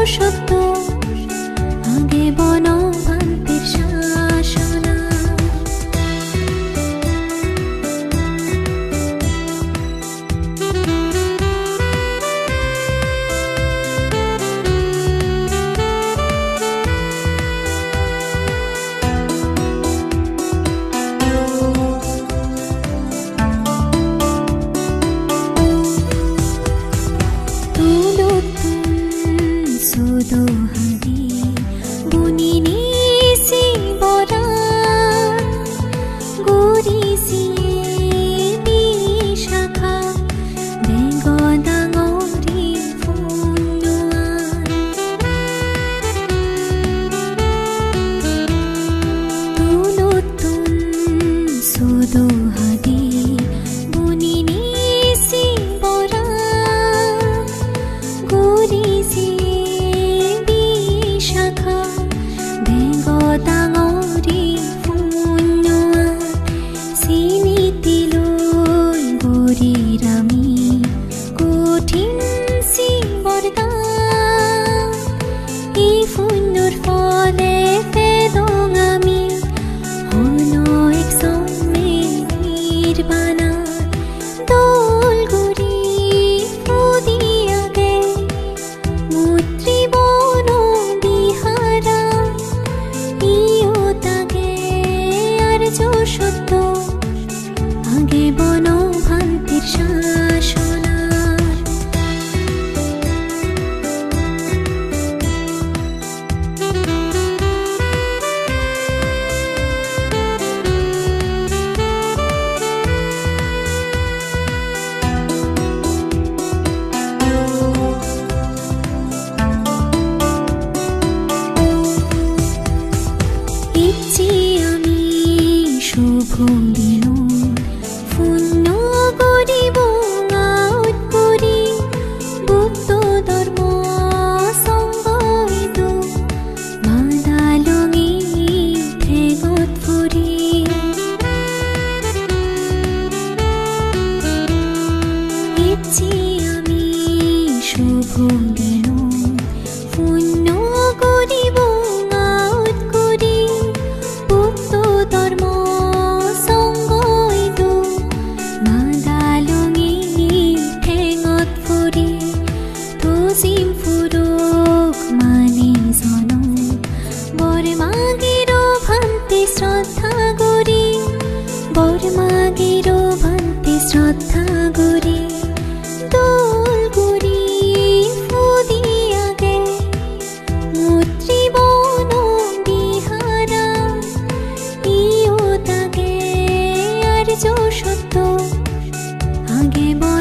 আর জোর Oh. মাগির ভান্তি শ্রদ্ধা গুরি বর ভান্তি শ্রদ্ধা গুরি। দোল গুরি ফুদিয়া গে, মুত্রি বন বিহারা আর যো সত্য আগে বর